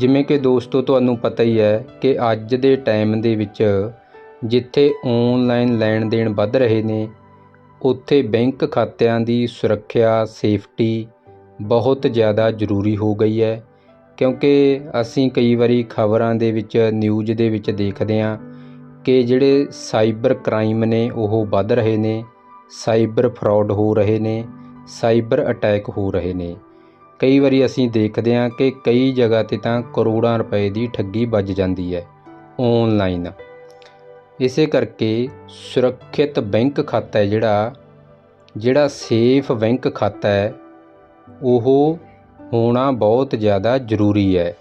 ਜਿਵੇਂ ਕਿ ਦੋਸਤੋ, ਤੁਹਾਨੂੰ ਪਤਾ ਹੀ ਹੈ ਕਿ ਅੱਜ ਦੇ ਟਾਈਮ ਦੇ ਵਿੱਚ ਜਿੱਥੇ ਆਨਲਾਈਨ ਲੈਣ ਦੇਣ ਵੱਧ ਰਹੇ ਨੇ, ਉੱਥੇ ਬੈਂਕ ਖਾਤਿਆਂ ਦੀ ਸੁਰੱਖਿਆ ਸੇਫਟੀ ਬਹੁਤ ਜ਼ਿਆਦਾ ਜ਼ਰੂਰੀ ਹੋ ਗਈ ਹੈ। ਕਿਉਂਕਿ ਅਸੀਂ ਕਈ ਵਾਰੀ ਖਬਰਾਂ ਦੇ ਵਿੱਚ ਨਿਊਜ਼ ਦੇ ਵਿੱਚ ਦੇਖਦੇ ਹਾਂ ਕਿ ਜਿਹੜੇ ਸਾਈਬਰ ਕ੍ਰਾਈਮ ਨੇ, ਉਹ ਵੱਧ ਰਹੇ ਨੇ ਸਾਈਬਰ ਫਰਾਡ ਹੋ ਰਹੇ ਨੇ ਸਾਈਬਰ ਅਟੈਕ ਹੋ ਰਹੇ ਨੇ। ਕਈ ਵਾਰੀ ਅਸੀਂ ਦੇਖਦੇ ਹਾਂ ਕਿ ਕਈ ਜਗ੍ਹਾ ਤੇ ਤਾਂ ਕਰੋੜਾਂ ਰੁਪਏ ਦੀ ਠੱਗੀ ਵੱਜ ਜਾਂਦੀ ਹੈ ਆਨਲਾਈਨ ਇਸੇ ਕਰਕੇ ਸੁਰੱਖਿਅਤ ਬੈਂਕ ਖਾਤਾ ਹੈ ਜਿਹੜਾ ਜਿਹੜਾ ਸੇਫ ਬੈਂਕ ਖਾਤਾ ਹੈ, ਉਹ ਹੋਣਾ ਬਹੁਤ ਜ਼ਿਆਦਾ ਜ਼ਰੂਰੀ ਹੈ।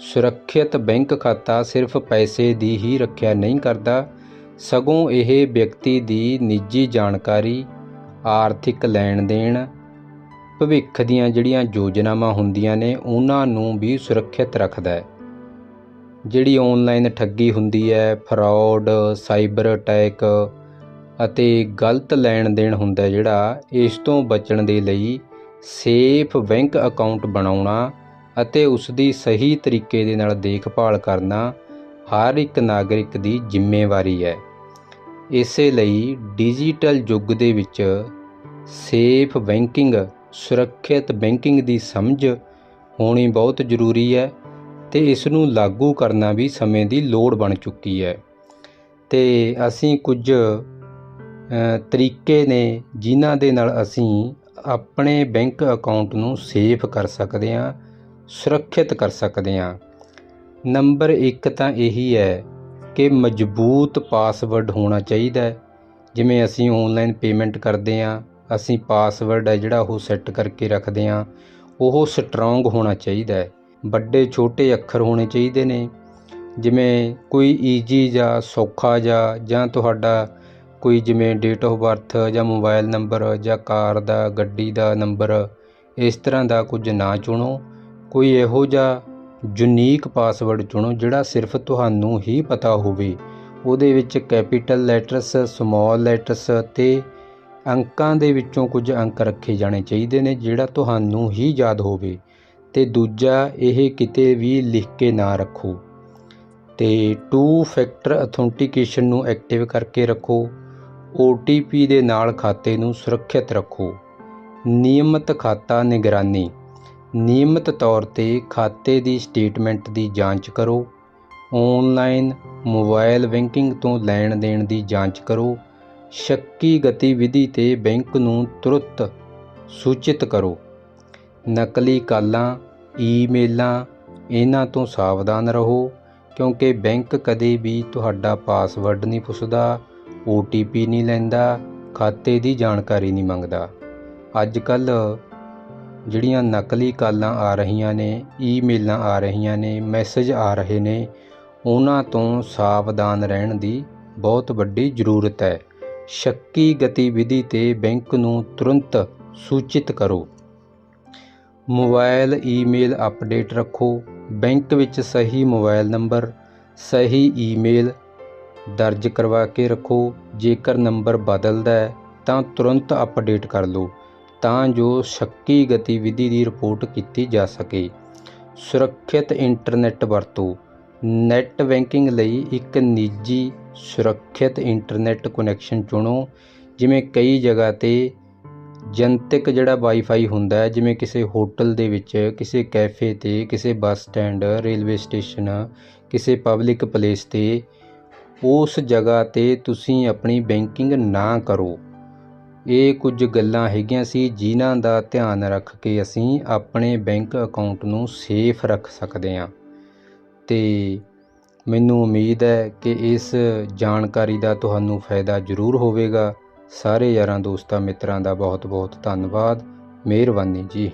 ਸੁਰੱਖਿਅਤ ਬੈਂਕ ਖਾਤਾ ਸਿਰਫ ਪੈਸੇ ਦੀ ਹੀ ਰੱਖਿਆ ਨਹੀਂ ਕਰਦਾ, ਸਗੋਂ ਇਹ ਵਿਅਕਤੀ ਦੀ ਨਿੱਜੀ ਜਾਣਕਾਰੀ, ਆਰਥਿਕ ਲੈਣ ਦੇਣ ਭਵਿੱਖ ਦੀਆਂ ਜਿਹੜੀਆਂ ਯੋਜਨਾਵਾਂ ਹੁੰਦੀਆਂ ਨੇ, ਉਹਨਾਂ ਨੂੰ ਵੀ ਸੁਰੱਖਿਅਤ ਰੱਖਦਾ ਹੈ। ਜਿਹੜੀ ਆਨਲਾਈਨ ਠੱਗੀ ਹੁੰਦੀ ਹੈ ਫਰਾਡ ਸਾਈਬਰ ਅਟੈਕ ਅਤੇ ਗਲਤ ਲੈਣ ਦੇਣ ਹੁੰਦਾ ਜਿਹੜਾ, ਇਸ ਤੋਂ ਬਚਣ ਦੇ ਲਈ ਸੇਫ ਬੈਂਕ ਅਕਾਊਂਟ ਬਣਾਉਣਾ ਅਤੇ ਉਸ ਦੀ ਸਹੀ ਤਰੀਕੇ ਦੇ ਨਾਲ ਦੇਖਭਾਲ ਕਰਨਾ ਹਰ ਇੱਕ ਨਾਗਰਿਕ ਦੀ ਜ਼ਿੰਮੇਵਾਰੀ ਹੈ। ਇਸੇ ਲਈ ਡਿਜੀਟਲ ਯੁੱਗ ਦੇ ਵਿੱਚ ਸੇਫ ਬੈਂਕਿੰਗ ਸੁਰੱਖਿਅਤ ਬੈਂਕਿੰਗ ਦੀ ਸਮਝ ਹੋਣੀ ਬਹੁਤ ਜ਼ਰੂਰੀ ਹੈ ਤੇ ਇਸ ਨੂੰ ਲਾਗੂ ਕਰਨਾ ਵੀ ਸਮੇਂ ਦੀ ਲੋੜ ਬਣ ਚੁੱਕੀ ਹੈ। ਤੇ ਅਸੀਂ ਕੁਝ ਤਰੀਕੇ ਨੇ ਜਿਨ੍ਹਾਂ ਦੇ ਨਾਲ ਅਸੀਂ ਆਪਣੇ ਬੈਂਕ ਅਕਾਊਂਟ ਨੂੰ ਸੇਫ ਕਰ ਸਕਦੇ ਹਾਂ, ਸੁਰੱਖਿਅਤ ਕਰ ਸਕਦੇ ਹਾਂ। ਨੰਬਰ 1 ਤਾਂ ਇਹੀ ਹੈ ਕਿ ਮਜ਼ਬੂਤ ਪਾਸਵਰਡ ਹੋਣਾ ਚਾਹੀਦਾ ਹੈ। ਜਿਵੇਂ ਅਸੀਂ ਆਨਲਾਈਨ ਪੇਮੈਂਟ ਕਰਦੇ ਹਾਂ ਅਸੀਂ ਪਾਸਵਰਡ ਹੈ ਜਿਹੜਾ ਉਹ ਸੈੱਟ ਕਰਕੇ ਰੱਖਦੇ ਹਾਂ, ਉਹ ਸਟਰੋਂਗ ਹੋਣਾ ਚਾਹੀਦਾ ਹੈ। ਵੱਡੇ, ਛੋਟੇ ਅੱਖਰ ਹੋਣੇ ਚਾਹੀਦੇ ਨੇ। ਜਿਵੇਂ ਕੋਈ ਈਜੀ ਜਾਂ ਸੌਖਾ ਜਾਂ ਜਾਂ ਤੁਹਾਡਾ ਕੋਈ ਜਿਵੇਂ ਡੇਟ ਆਫ ਬਰਥ ਜਾਂ ਮੋਬਾਈਲ ਨੰਬਰ ਜਾਂ ਕਾਰ ਦਾ, ਗੱਡੀ ਦਾ ਨੰਬਰ ਇਸ ਤਰ੍ਹਾਂ ਦਾ ਕੁਝ ਨਾ ਚੁਣੋ। ਕੋਈ ਇਹੋ ਜਿਹਾ ਯੂਨੀਕ ਪਾਸਵਰਡ ਚੁਣੋ ਜਿਹੜਾ ਸਿਰਫ ਤੁਹਾਨੂੰ ਹੀ ਪਤਾ ਹੋਵੇ। ਉਹਦੇ ਵਿੱਚ ਕੈਪੀਟਲ ਲੈਟਰਸ ਸਮਾਲ ਲੈਟਰਸ ਤੇ ਅੰਕਾਂ ਦੇ ਵਿੱਚੋਂ ਕੁਝ ਅੰਕ ਰੱਖੇ ਜਾਣੇ ਚਾਹੀਦੇ ਨੇ, ਜਿਹੜਾ ਤੁਹਾਨੂੰ ਹੀ ਯਾਦ ਹੋਵੇ। ਤੇ ਦੂਜਾ, ਇਹ ਕਿਤੇ ਵੀ ਲਿਖ ਕੇ ਨਾ ਰੱਖੋ। ਤੇ ਟੂ ਫੈਕਟਰ ਅਥੈਂਟੀਕੇਸ਼ਨ ਨੂੰ ਐਕਟਿਵ ਕਰਕੇ ਰੱਖੋ। OTP ਦੇ ਨਾਲ ਖਾਤੇ ਨੂੰ ਸੁਰੱਖਿਅਤ ਰੱਖੋ। ਨਿਯਮਤ ਖਾਤਾ ਨਿਗਰਾਨੀ। ਨਿਯਮਤ ਤੌਰ ਤੇ ਖਾਤੇ ਦੀ ਸਟੇਟਮੈਂਟ ਦੀ ਜਾਂਚ ਕਰੋ। ਆਨਲਾਈਨ ਮੋਬਾਈਲ ਬੈਂਕਿੰਗ ਤੋਂ ਲੈਣ ਦੇਣ ਦੀ ਜਾਂਚ ਕਰੋ। ਸ਼ੱਕੀ ਗਤੀਵਿਧੀ ਤੇ ਬੈਂਕ ਨੂੰ ਤੁਰੰਤ ਸੂਚਿਤ ਕਰੋ। ਨਕਲੀ ਕਾਲਾਂ, ਈਮੇਲਾਂ, ਇਹਨਾਂ ਤੋਂ ਸਾਵਧਾਨ ਰਹੋ, ਕਿਉਂਕਿ ਬੈਂਕ ਕਦੇ ਵੀ ਤੁਹਾਡਾ ਪਾਸਵਰਡ ਨਹੀਂ ਪੁੱਛਦਾ OTP ਨਹੀਂ ਲੈਂਦਾ, ਖਾਤੇ ਦੀ ਜਾਣਕਾਰੀ ਨਹੀਂ ਮੰਗਦਾ। ਅੱਜ ਕੱਲ ਜਿਹੜੀਆਂ ਨਕਲੀ ਕਾਲਾਂ ਆ ਰਹੀਆਂ ਨੇ, ਈਮੇਲਾਂ ਆ ਰਹੀਆਂ ਨੇ, ਮੈਸੇਜ ਆ ਰਹੇ ਨੇ, ਉਹਨਾਂ ਤੋਂ ਸਾਵਧਾਨ ਰਹਿਣ ਦੀ ਬਹੁਤ ਵੱਡੀ ਜ਼ਰੂਰਤ ਹੈ। ਸ਼ੱਕੀ ਗਤੀਵਿਧੀ ਤੇ ਬੈਂਕ ਨੂੰ ਤੁਰੰਤ ਸੂਚਿਤ ਕਰੋ। ਮੋਬਾਈਲ ਈਮੇਲ ਅਪਡੇਟ ਰੱਖੋ। ਬੈਂਕ ਵਿੱਚ ਸਹੀ ਮੋਬਾਈਲ ਨੰਬਰ, ਸਹੀ ਈਮੇਲ ਦਰਜ ਕਰਵਾ ਕੇ ਰੱਖੋ। ਜੇਕਰ ਨੰਬਰ ਬਦਲਦਾ ਹੈ, ਤਾਂ ਤੁਰੰਤ ਅਪਡੇਟ ਕਰ ਲਓ, ਤਾਂ ਜੋ ਸ਼ੱਕੀ ਗਤੀਵਿਧੀ ਦੀ ਰਿਪੋਰਟ ਕੀਤੀ ਜਾ ਸਕੇ। ਸੁਰੱਖਿਅਤ ਇੰਟਰਨੈਟ ਵਰਤੋ। ਨੈੱਟ ਬੈਂਕਿੰਗ ਲਈ ਇੱਕ ਨਿੱਜੀ ਸੁਰੱਖਿਅਤ ਇੰਟਰਨੈਟ ਕੁਨੈਕਸ਼ਨ ਚੁਣੋ। ਜਿਵੇਂ ਕਈ ਜਗ੍ਹਾ ਤੇ ਜਨਤਕ ਜਿਹੜਾ ਵਾਈਫਾਈ ਹੁੰਦਾ ਹੈ, ਜਿਵੇਂ ਕਿਸੇ ਹੋਟਲ ਦੇ ਵਿੱਚ, ਕਿਸੇ ਕੈਫੇ ਤੇ, ਕਿਸੇ ਬੱਸ ਸਟੈਂਡ, ਰੇਲਵੇ ਸਟੇਸ਼ਨ, ਕਿਸੇ ਪਬਲਿਕ ਪਲੇਸ ਤੇ, ਉਸ ਜਗ੍ਹਾ ਤੇ ਤੁਸੀਂ ਆਪਣੀ ਬੈਂਕਿੰਗ ਨਾ ਕਰੋ। ਇਹ ਕੁਝ ਗੱਲਾਂ ਹੈਗੀਆਂ ਸੀ ਜਿਨ੍ਹਾਂ ਦਾ ਧਿਆਨ ਰੱਖ ਕੇ ਅਸੀਂ ਆਪਣੇ ਬੈਂਕ ਅਕਾਊਂਟ ਨੂੰ ਸੇਫ ਰੱਖ ਸਕਦੇ ਹਾਂ। ਤੇ ਮੈਨੂੰ ਉਮੀਦ ਹੈ ਕਿ ਇਸ ਜਾਣਕਾਰੀ ਦਾ ਤੁਹਾਨੂੰ ਫਾਇਦਾ ਜ਼ਰੂਰ ਹੋਵੇਗਾ। ਸਾਰੇ ਯਾਰਾਂ ਦੋਸਤਾਂ ਮਿੱਤਰਾਂ ਦਾ ਬਹੁਤ ਬਹੁਤ ਧੰਨਵਾਦ। ਮਿਹਰਬਾਨੀ ਜੀ।